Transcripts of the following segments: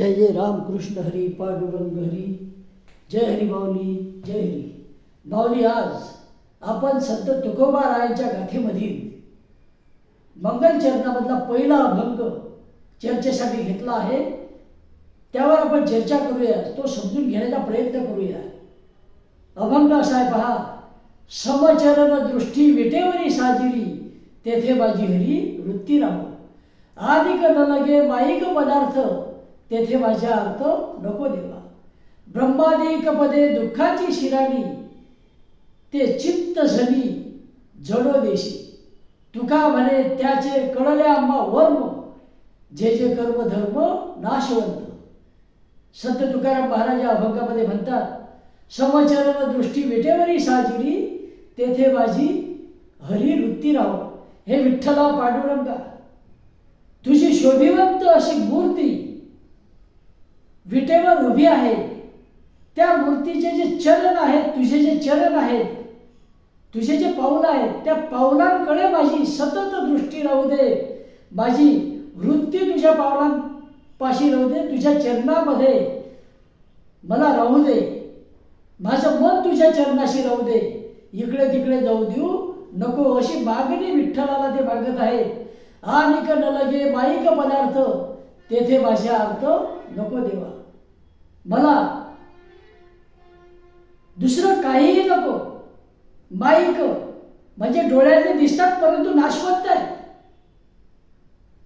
जय जय रामकृष्ण हरी पांडुरंग हरी जय हरी माऊली जय हरी. माऊली आज आपण संत तुकोबा रायांच्या गाथेमधील मंगलचरणामधला पहिला अभंग चर्चेसाठी घेतला आहे. त्यावर आपण चर्चा करूया तो समजून घेण्याचा प्रयत्न करूया. अभंग असा आहे पहा समचरण दृष्टी विटेवरी साजिरी तेथे माझी हरी वृत्ती राहो. आदिक न लगे माईक पदार्थ तेथे माझ्या अर्थ नको देवा. ब्रह्मादिक पदे दुःखाची शिराणी ते चित्त झनी जडो देशी. तुका म्हणे त्याचे कळले आम्हा वर्म जे जे कर्म धर्म नाशवंत. संत तुकाराम महाराज अभंगामध्ये म्हणतात समचरण दृष्टी विटेवरी साजिरी तेथे माझी हरी वृत्ती राहो. हे विठ्ठला पांडुरंगा तुझी शोभिवंत अशी मूर्ती विटेवर उभी आहे. त्या मूर्तीचे जे चरण आहेत तुझे जे चरण आहेत तुझे जे पाऊल आहेत त्या पावलांकडे माझी सतत दृष्टी राहू दे. माझी वृत्ती तुझ्या पावलांपाशी राहू दे तुझ्या चरणामध्ये मला राहू दे. माझं मन तुझ्या चरणाशी राहू दे. इकडे तिकडे जाऊ देऊ नको अशी मागणी विठ्ठलाला ते मागत आहे आणि न लगे माईक पदार्थ तेथे माझ्या अर्थ नको देवा. मला दुसरं काहीही नको. माईक म्हणजे डोळ्यातले दिसतात परंतु नाशवंत आहे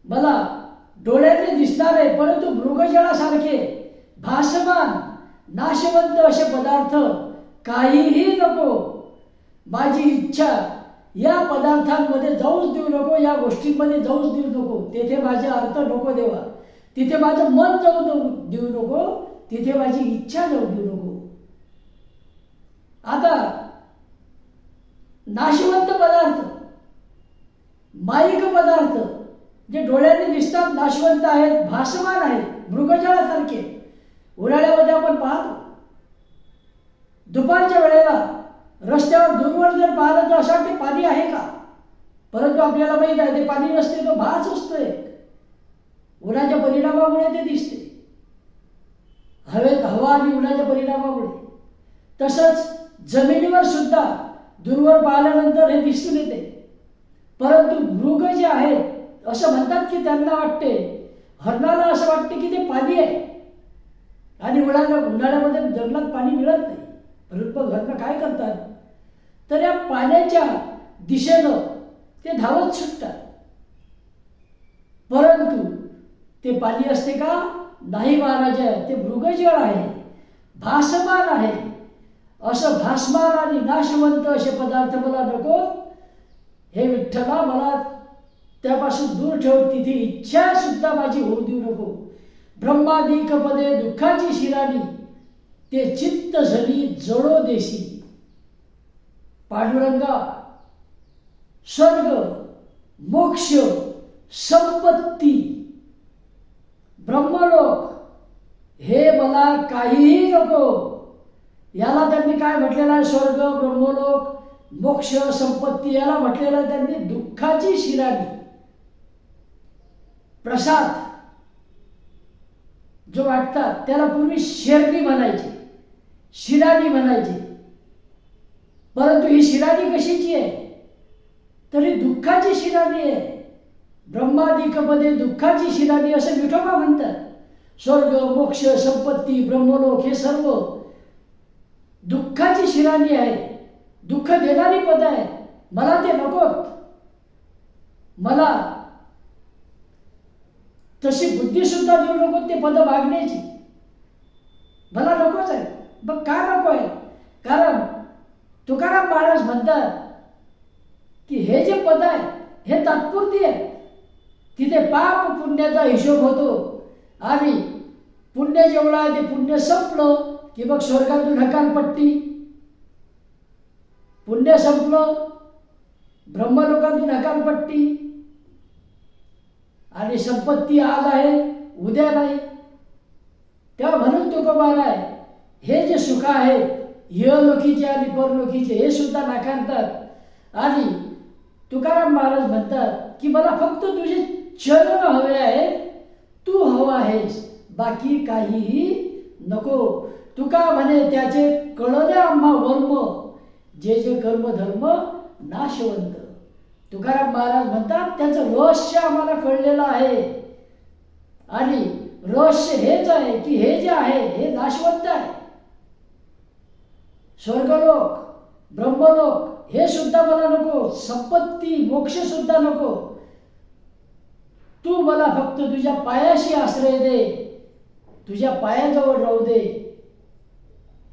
मला डोळ्यातले दिसणार आहे परंतु मृगजळासारखे भासमान नाशवंत असे पदार्थ काहीही नको. माझी इच्छा या पदार्थांमध्ये जाऊच देऊ नको या गोष्टींमध्ये जाऊच देऊ नको. तेथे माझे अर्थ नको देवा. तिथे माझं मन जाऊ देऊ- देऊ नको. तिथे माझी इच्छा जाऊ नको. आता नाशवंत पदार्थ माईक पदार्थ जे डोळ्याने दिसतात नाशवंत आहेत भासमान आहेत मृगजळासारखे उन्हाळ्यामध्ये आपण पाहतो. दुपारच्या वेळेला रस्त्यावर दूरवर जर पाहिलं तर असं वाटते पाणी आहे का? परंतु आपल्याला माहीत आहे ते पाणी नसते तो भास असतोय उन्हाच्या परिणामामुळे ते दिसते. हवेत हवा आणि उन्हाच्या परिणामामुळे. तसंच जमिनीवर सुद्धा दूरवर पाहिल्यानंतर हे दिसून येते. परंतु मृग जे आहेत असं म्हणतात की त्यांना वाटते हरणाला असं वाटते की ते पाणी आहे. आणि उन्हाळ्या उन्हाळ्यामध्ये जंगलात पाणी मिळत नाही. परंतु मग हरणं काय करतात? तर या पाण्याच्या दिशेनं ते धावत सुटतात. परंतु ते पाणी असते का? नाही महाराज ते मृगजळ आहे भासमान आहे. असं भासमान आणि नाशवंत असे पदार्थ मला नको. हे विठ्ठला मला त्यापासून दूर ठेव तिथे इच्छा सुद्धा माझी होऊ देऊ नको. ब्रह्मादिक पदे दुःखाची शिराणी ते चित्त झली जडो देशी. पांडुरंगा स्वर्ग मोक्ष संपत्ती ब्रह्मलोक हे मला काहीही नको. याला त्यांनी काय म्हटलेलं आहे? स्वर्ग ब्रह्मलोक मोक्ष संपत्ती याला म्हटलेलं आहे त्यांनी दुःखाची शिराणी प्रसाद जो वाटतात त्याला पूर्वी शेरणी म्हणायची. शिराणी म्हणायची. परंतु ही शिराणी कशीची आहे? तरी दुःखाची शिराणी आहे. ब्रह्मादिकपदे दुःखाची शिराणी असं विठोबा म्हणतात. स्वर्ग मोक्ष संपत्ती ब्रह्मलोक हे सर्व दुःखाची शिराणी आहे दुःख देणारी पद आहे मला ते नकोत मला तशी बुद्धीसुद्धा देऊ नको ते पद मागण्याची मला नकोच आहे. मग का नको आहे? कारण तुकाराम महाराज म्हणतात की हे जे पद आहे हे तात्पुरती आहे तिथे पाप पुण्याचा हिशोब होतो. आणि पुण्य जेवढा ते पुण्य संपलं की मग स्वर्गातून हकालपट्टी पुण्य संपलं ब्रह्मलोकातून हकालपट्टी आणि संपत्ती आज आहे उद्या नाही. तेव्हा म्हणून तुकोबार आहे हे जे सुख आहेत यलोकीचे आणि परलोकीचे हे सुद्धा नाकारतात. आणि तुकाराम महाराज म्हणतात की मला फक्त तुझे चरण हवे आहेत तू हवा आहेस बाकी काहीही नको. तुका म्हणे त्याचे कळले आम्हा वर्म. जे जे कर्म धर्म नाशवंत. तुकाराम महाराज म्हणतात त्याचं रहस्य आम्हाला कळलेलं आहे. आणि रहस्य हेच आहे की हे जे आहे हे नाशवंत आहे. स्वर्गलोक ब्रह्मलोक हे सुद्धा मला नको. संपत्ती मोक्ष सुद्धा नको. तू मला फक्त तुझ्या पायाशी आश्रय दे. तुझ्या पायाजवळ राहू दे.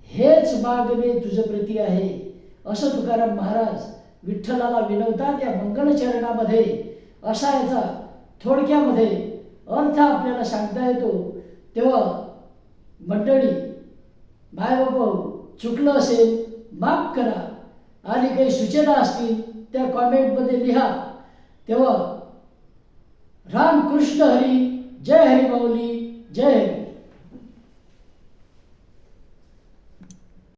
हेच मागणे तुझं प्रती आहे. असं तुकाराम महाराज विठ्ठलाला विनवता त्या मंगलचरणामध्ये. असा याचा थोडक्यामध्ये अर्थ आपल्याला सांगता येतो. तेव्हा मंडळी माय बाबा चुकलं असेल माफ करा. आणि काही सूचना असतील त्या कॉमेंटमध्ये लिहा. तेव्हा राम कृष्ण हरी जय हरी माऊली जय हरी.